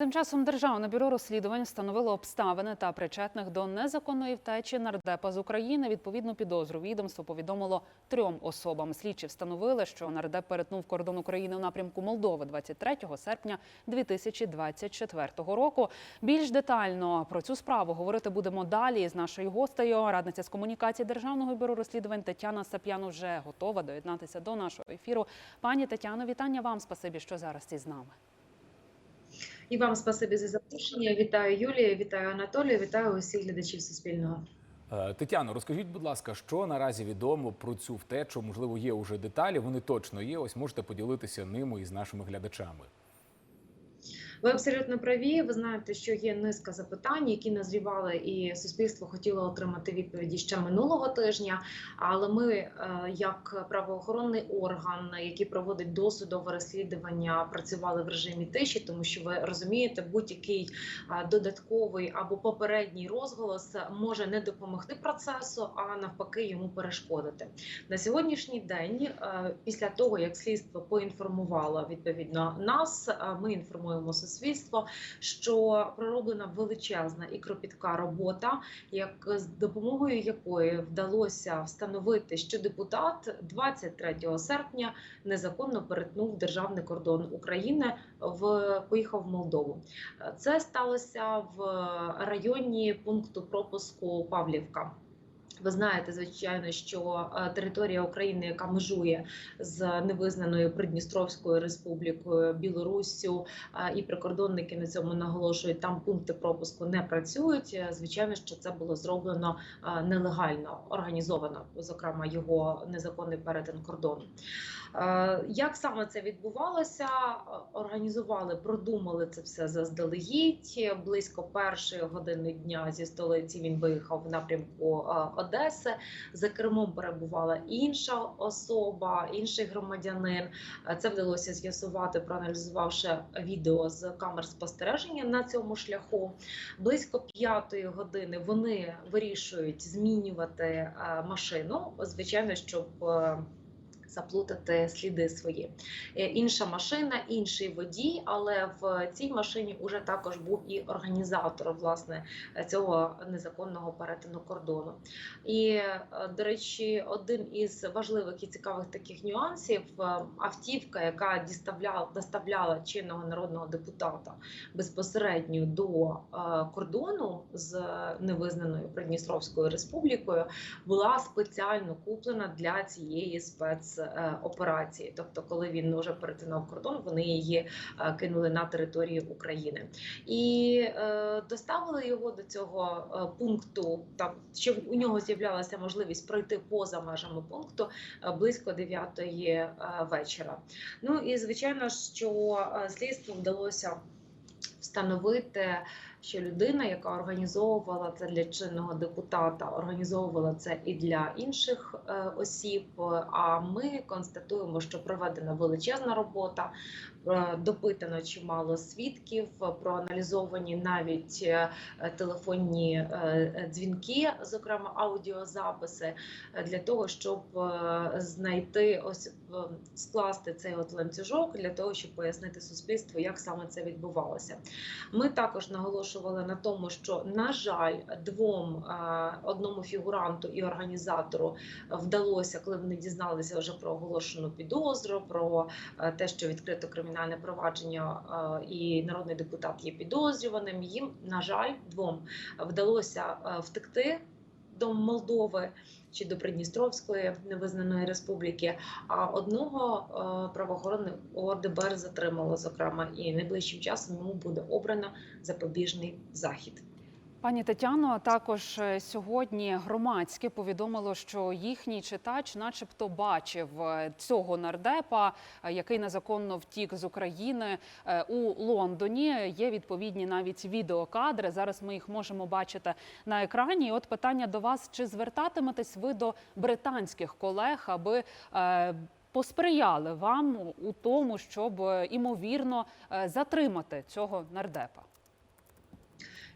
Тим часом Державне бюро розслідувань встановило обставини та причетних до незаконної втечі нардепа з України. Відповідну підозру відомство повідомило трьом особам. Слідчі встановили, що нардеп перетнув кордон України в напрямку Молдови 23 серпня 2024 року. Більш детально про цю справу говорити будемо далі з нашою гостею. Радниця з комунікації Державного бюро розслідувань Тетяна Сап'яну вже готова доєднатися до нашого ефіру. Пані Тетяно, вітання вам. Спасибі, що зараз із нами. І вам спасибі за запрошення. Вітаю Юлія, вітаю Анатолія, вітаю усіх глядачів Суспільного. Е, Тетяно, розкажіть, будь ласка, що наразі відомо про цю втечу? Можливо, є уже деталі. Вони точно є. Ось можете поділитися ними і з нашими глядачами. Ви абсолютно праві. Ви знаєте, що є низка запитань, які назрівали, і суспільство хотіло отримати відповіді ще минулого тижня. Але ми, е, як правоохоронний орган, який проводить досудове розслідування, працювали в режимі тиші, тому що ви розумієте, будь-який е, додатковий або попередній розголос може не допомогти процесу, а навпаки йому перешкодити. На сьогоднішній день, е, після того як слідство поінформувало відповідно нас, ми інформуємо суспільство, що пророблена величезна і кропітка робота, як з допомогою якої вдалося встановити, що депутат 23 серпня незаконно перетнув державний кордон України в поїхав в Молдову. Це сталося в районі пункту пропуску Павлівка. Ви знаєте, звичайно, що е, територія України, яка межує з невизнаною Придністровською республікою, Білоруссю, е, і прикордонники на цьому наголошують, там пункти пропуску не працюють. Е, Звичайно, що це було зроблено нелегально, організовано, зокрема його незаконний перетин кордону. Як саме це відбувалося? Організували, продумали це все заздалегідь. Близько першої години дня зі столиці він виїхав в напрямку е, Одеси. За кермом перебувала інша особа, інший громадянин. Е, Це вдалося з'ясувати, проаналізувавши відео з камер спостереження на цьому шляху. Близько п'ятої години вони вирішують змінювати е, машину. Звичайно, щоб е, заплутати сліди свої. Е, Інша машина, інший водій, але в цій машині вже також був і організатор власне цього незаконного перетину кордону. І, е, до речі, один із важливих і цікавих таких нюансів е, автівка, яка діставляла доставляла чинного народного депутата безпосередньо до кордону з невизнаною Придністровською республікою, була спеціально куплена для цієї спецоперації. Тобто, коли він вже перетинав кордон, вони її е, кинули на територію України і е, доставили його до цього е, пункту, там щоб у нього з'являлася можливість пройти поза межами пункту е, близько 9 е, вечора. Ну і звичайно, що е, слідству вдалося встановити. Що людина, яка організовувала це для чинного депутата, організовувала це і для інших е, осіб. А ми констатуємо, що проведена величезна робота, допитано чимало свідків, проаналізовані навіть е, телефонні е, дзвінки, зокрема аудіозаписи, е, для того, щоб е, знайти ось е, скласти цей от ланцюжок для того, щоб пояснити суспільству, як саме це відбувалося. Ми також наголошували на тому, що на жаль, двом е, одному фігуранту і організатору вдалося, коли вони дізналися вже про оголошену підозру, про е, те, що відкрито кримінальне провадження, е, і народний депутат є підозрюваним. Їм на жаль, двом вдалося е, втекти до Молдови. Чи до Придністровської невизнаної республіки, а одного е, правоохоронне ОРДБР затримало, зокрема, і найближчим часом йому буде обрано запобіжний захід. Пані Тетяно, також е, сьогодні громадське повідомило, що їхній читач, начебто, бачив е, цього нардепа, е, який незаконно втік з України у Лондоні. Є відповідні навіть відеокадри. Зараз ми їх можемо бачити на екрані. І От питання до вас: чи звертатиметесь ви до британських колег, аби посприяли вам у тому, щоб імовірно затримати цього нардепа?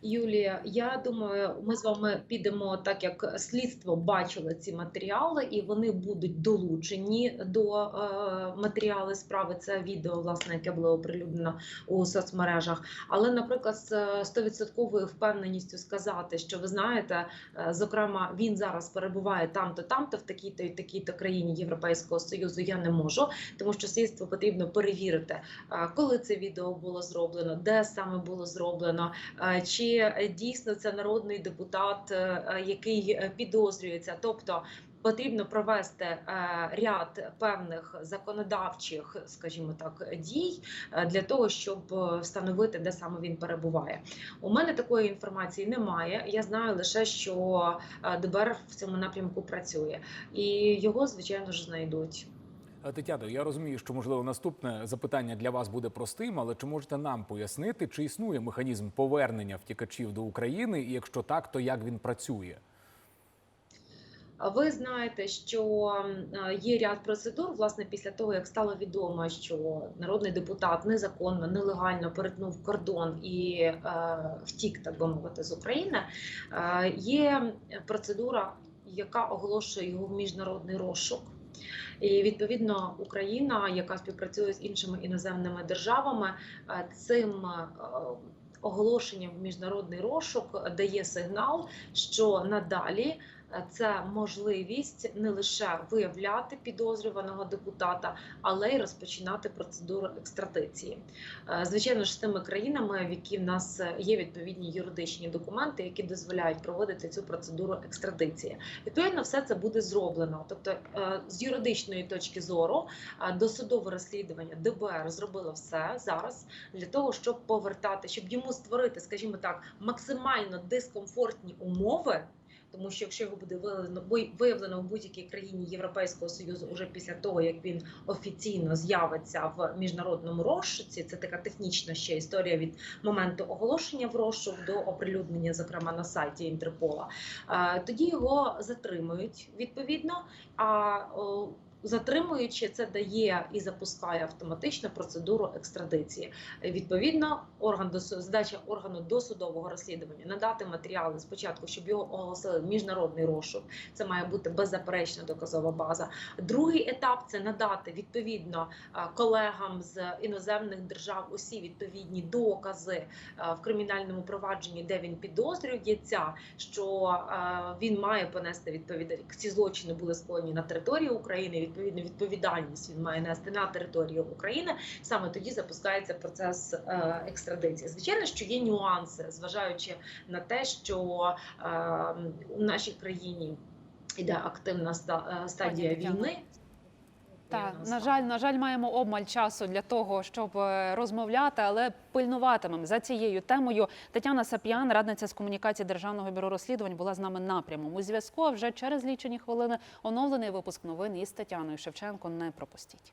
Юлія, я думаю, ми з вами підемо так, як слідство бачило ці матеріали, і вони будуть долучені до е, матеріали справи. Це відео, власне, яке було оприлюднено у соцмережах. Але, наприклад, з стовідсотковою впевненістю сказати, що ви знаєте, е, зокрема, він зараз перебуває там-то, там-то в такій-то і такій-то країні Європейського союзу. Я не можу, тому що слідство потрібно перевірити, е, коли це відео було зроблено, де саме було зроблено. Е, Чи е, дійсно це народний депутат, е, е, який підозрюється, тобто. Потрібно провести ряд певних законодавчих, скажімо так, дій для того, щоб встановити, де саме він перебуває. У мене такої інформації немає. Я знаю лише, що ДБР в цьому напрямку працює, і його звичайно ж знайдуть. Е, Тетяно, я розумію, що можливо наступне запитання для вас буде простим, але чи можете нам пояснити, чи існує механізм повернення втікачів до України, і якщо так, то як він працює? Ви знаєте, що е, є ряд процедур, власне, після того як стало відомо, що народний депутат незаконно, нелегально перетнув кордон і е, втік, так би мовити, з України. Е, є процедура, яка оголошує його в міжнародний розшук. І відповідно Україна, яка співпрацює з іншими іноземними державами, е, цим е, оголошенням в міжнародний розшук дає сигнал, що надалі це можливість не лише виявляти підозрюваного депутата, але й розпочинати процедуру екстрадиції. Е, Звичайно ж, з тими країнами, в які в нас є відповідні юридичні документи, які дозволяють проводити цю процедуру екстрадиції. Відповідно, все це буде зроблено. Тобто, е, з юридичної точки зору, е, досудове розслідування ДБР зробило все зараз для того, щоб повертати, щоб йому створити, скажімо так, максимально дискомфортні умови. Тому що якщо його буде виявлено виявлено в будь-якій країні Європейського союзу, уже після того як він офіційно з'явиться в міжнародному розшуці, це така технічна ще історія від моменту оголошення в розшук до оприлюднення, зокрема на сайті Інтерпола. Е, Тоді його затримують відповідно. А затримуючи, це дає і запускає автоматично процедуру екстрадиції. Відповідно, орган задача органу досудового розслідування надати матеріали спочатку, щоб його оголосили міжнародний розшук. Це має бути беззаперечна доказова база. Другий етап це надати відповідно колегам з іноземних держав усі відповідні докази в кримінальному провадженні, де він підозрюється, що він має понести відповідальність. Ці злочини були скоєні на території України. Відповідно, відповідальність він має нести на територію України. Саме тоді запускається процес е, екстрадиції. Звичайно, що є нюанси, зважаючи на те, що е, у нашій країні йде активна е, стадія війни. Так, на жаль, на жаль, маємо обмаль часу для того, щоб е, розмовляти, але пильнуватимемо за цією темою. Тетяна Сап'ян, радниця з комунікації Державного бюро розслідувань, була з нами напрямом у зв'язку. А вже через лічені хвилини оновлений випуск новин із Тетяною Шевченко. Не пропустіть.